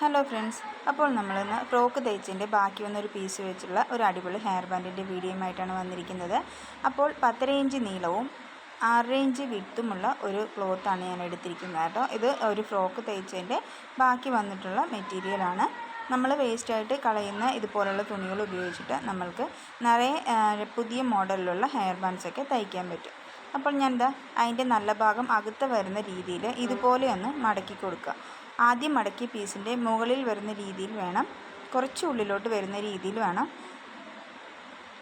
Hello friends അപ്പോൾ നമ്മളിന്ന് frock തയ്ച്ചിന്റെ ബാക്കി വന്നൊരു പീസ് വെച്ചുള്ള ഒരു അടിപൊളി ഹെയർ ബാൻഡിന്റെ വീഡിയോയുമായിട്ടാണ് വന്നിരിക്കുന്നത്. അപ്പോൾ പത്തര ഇഞ്ച് നീളവും ആറര ഇഞ്ച് വിത്തുമുള്ള ഒരു ക്ലോത്താണ് ഞാൻ എടുത്തിരിക്കുന്നത് കേട്ടോ. ഇത് ഒരു ഫ്രോക്ക് തയ്ച്ചതിന്റെ ബാക്കി വന്നിട്ടുള്ള മെറ്റീരിയലാണ് നമ്മൾ വേസ്റ്റായിട്ട് കളയുന്ന ഇതുപോലുള്ള തുണികൾ ഉപയോഗിച്ചിട്ട് നമ്മൾക്ക് നിറയെ പുതിയ മോഡലിലുള്ള ഹെയർ ബാൻഡ്സൊക്കെ തയ്ക്കാൻ പറ്റും. അപ്പോൾ ഞാൻ എന്താ അതിന്റെ നല്ല ഭാഗം അകത്ത് വരുന്ന രീതിയിൽ ഇതുപോലെ ഒന്ന് മടക്കി കൊടുക്കുക. ആദ്യം മടക്കിയ പീസിന്റെ മുകളിൽ വരുന്ന രീതിയിൽ വേണം. കുറച്ച് ഉള്ളിലോട്ട് വരുന്ന രീതിയിൽ വേണം.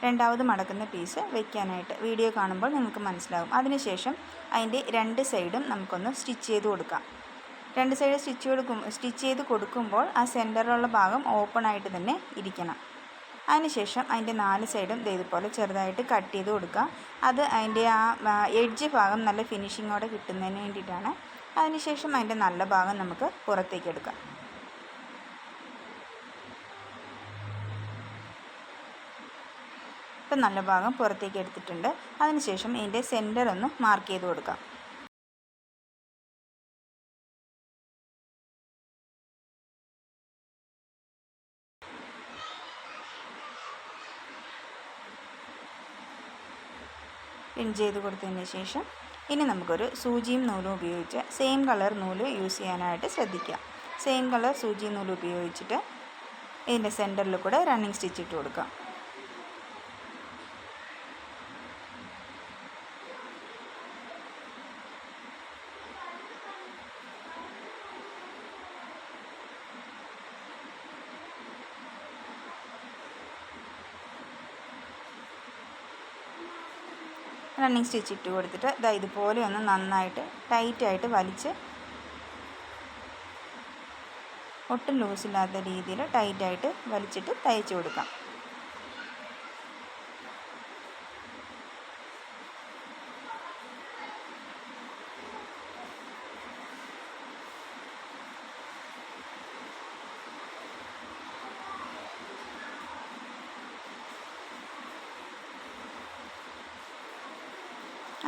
രണ്ടാമത് മടക്കുന്ന പീസ് വയ്ക്കാനായിട്ട് വീഡിയോ കാണുമ്പോൾ നിങ്ങൾക്ക് മനസ്സിലാകും അതിനുശേഷം അതിന്റെ രണ്ട് സൈഡും നമുക്കൊന്ന് സ്റ്റിച്ച് ചെയ്ത് കൊടുക്കാം. രണ്ട് സൈഡ് സ്റ്റിച്ച് കൊടുക്കും സ്റ്റിച്ച് ചെയ്ത് കൊടുക്കുമ്പോൾ ആ സെന്ററിലുള്ള ഭാഗം ഓപ്പൺ ആയിട്ട് തന്നെ ഇരിക്കണം. അതിനുശേഷം അതിന്റെ നാല് സൈഡും ഇതുപോലെ ചെറുതായിട്ട് കട്ട് ചെയ്ത് കൊടുക്കുക. അത് അതിന്റെ ആ എഡ്ജ് ഭാഗം നല്ല ഫിനിഷിങ്ങോടെ കിട്ടുന്നതിന് വേണ്ടിയിട്ടാണ്. അതിനുശേഷം അതിന്റെ നല്ല ഭാഗം നമുക്ക് പുറത്തേക്ക് എടുക്കാം. ഇപ്പം നല്ല ഭാഗം പുറത്തേക്ക് എടുത്തിട്ടുണ്ട്. അതിനുശേഷം ഇതിന്റെ സെന്റർ ഒന്ന് മാർക്ക് ചെയ്ത് കൊടുക്കാം. പിൻ ചെയ്ത് കൊടുത്തതിന് ശേഷം ഇനി നമുക്കൊരു സൂചിയും നൂലും ഉപയോഗിച്ച് സെയിം കളർ നൂൽ യൂസ് ചെയ്യാനായിട്ട് ശ്രദ്ധിക്കുക സെയിം കളർ സൂചിയും നൂലും ഉപയോഗിച്ചിട്ട് ഇതിന്റെ സെന്ററിൽ കൂടെ റണ്ണിങ് സ്റ്റിച്ച് ഇട്ട് കൊടുക്കാം. റണ്ണിങ് സ്റ്റിച്ച് ഇട്ട് കൊടുത്തിട്ട് ഇതാ ഇതുപോലെ ഒന്ന് നന്നായിട്ട് ടൈറ്റായിട്ട് വലിച്ച് ഒട്ടും ലൂസില്ലാത്ത രീതിയിൽ ടൈറ്റായിട്ട് വലിച്ചിട്ട് തയ്ച്ച് കൊടുക്കാം.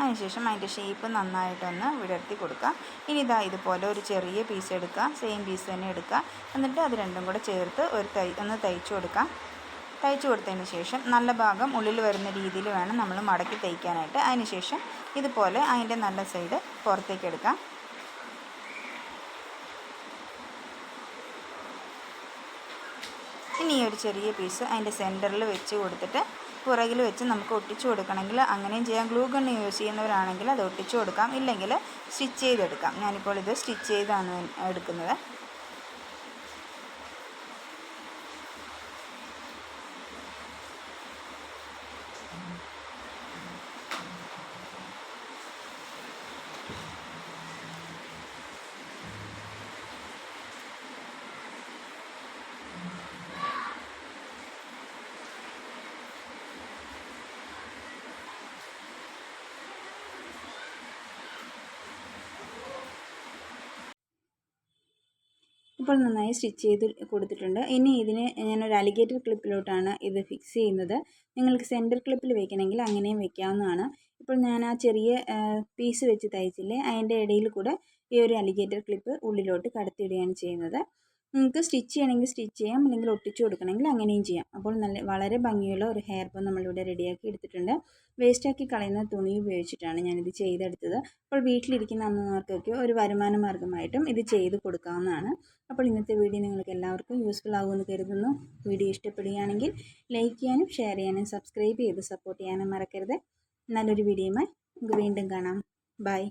അതിനുശേഷം അതിന്റെ ഷേപ്പ് നന്നായിട്ടൊന്ന് വിടർത്തി കൊടുക്കുക. ഇനി ഇതാ ഇതുപോലെ ഒരു ചെറിയ പീസ് എടുക്കുക. സെയിം പീസ് തന്നെ എടുക്കുക. എന്നിട്ട് അത് രണ്ടും കൂടെ ചേർത്ത് ഒരു തൈ ഒന്ന് തയ്ച്ചു കൊടുക്കാം തയ്ച്ചു കൊടുത്തതിന് ശേഷം നല്ല ഭാഗം ഉള്ളിൽ വരുന്ന രീതിയിൽ വേണം നമ്മൾ മടക്കി തയ്ക്കാനായിട്ട്. അതിനുശേഷം ഇതുപോലെ അതിന്റെ നല്ല സൈഡ് പുറത്തേക്ക് എടുക്കാം ഇനി ഈ ഒരു ചെറിയ പീസ് അതിന്റെ സെന്ററിൽ വെച്ച് കൊടുത്തിട്ട് പുറകിൽ വെച്ച് നമുക്ക് ഒട്ടിച്ചു കൊടുക്കണമെങ്കിൽ അങ്ങനെയും ചെയ്യാം. ഗ്ലൂ ഗണ്ണ് യൂസ് ചെയ്യുന്നവരാണെങ്കിൽ അത് ഒട്ടിച്ചു കൊടുക്കാം. ഇല്ലെങ്കിൽ സ്റ്റിച്ച് ചെയ്തെടുക്കാം. ഞാനിപ്പോൾ ഇത് സ്റ്റിച്ച് ചെയ്താണ് എടുക്കുന്നത്. ഇപ്പോൾ നന്നായി സ്റ്റിച്ച് ചെയ്ത് കൊടുത്തിട്ടുണ്ട്. ഇനി ഇതിന് ഞാനൊരു അലിഗേറ്റർ ക്ലിപ്പിലോട്ടാണ് ഇത് ഫിക്സ് ചെയ്യുന്നത്. നിങ്ങൾക്ക് സെന്റർ ക്ലിപ്പിൽ വെക്കണമെങ്കിൽ അങ്ങനെയും വെക്കാവുന്നതാണ്. ഇപ്പോൾ ഞാൻ ആ ചെറിയ പീസ് വെച്ച് തയ്ച്ചില്ലേ അതിന്റെ ഇടയിൽ കൂടെ ഈ ഒരു അലിഗേറ്റർ ക്ലിപ്പ് ഉള്ളിലോട്ട് കടത്തിയിടുകയാണ് ചെയ്യുന്നത്. നിങ്ങൾക്ക് സ്റ്റിച്ച് ചെയ്യണമെങ്കിൽ സ്റ്റിച്ച് ചെയ്യാം. അല്ലെങ്കിൽ ഒട്ടിച്ചു കൊടുക്കണമെങ്കിൽ അങ്ങനെയും ചെയ്യാം. അപ്പോൾ നല്ല വളരെ ഭംഗിയുള്ള ഒരു ഹെയർ ബോ നമ്മളിവിടെ റെഡിയാക്കി എടുത്തിട്ടുണ്ട്. വേസ്റ്റാക്കി കളയുന്ന തുണി ഉപയോഗിച്ചിട്ടാണ് ഞാനിത് ചെയ്തെടുത്തത്. അപ്പോൾ വീട്ടിലിരിക്കുന്ന അമ്മമാർക്കൊക്കെ ഒരു വരുമാന മാർഗമായിട്ടും ഇത് ചെയ്ത് കൊടുക്കാവുന്നതാണ്. അപ്പോൾ ഇന്നത്തെ വീഡിയോ നിങ്ങൾക്ക് എല്ലാവർക്കും യൂസ്ഫുൾ ആകുമെന്ന് കരുതുന്നു. വീഡിയോ ഇഷ്ടപ്പെടുകയാണെങ്കിൽ ലൈക്ക് ചെയ്യാനും ഷെയർ ചെയ്യാനും സബ്സ്ക്രൈബ് ചെയ്ത് സപ്പോർട്ട് ചെയ്യാനും മറക്കരുത്. നല്ലൊരു നമുക്ക് വീണ്ടും കാണാം. ബൈ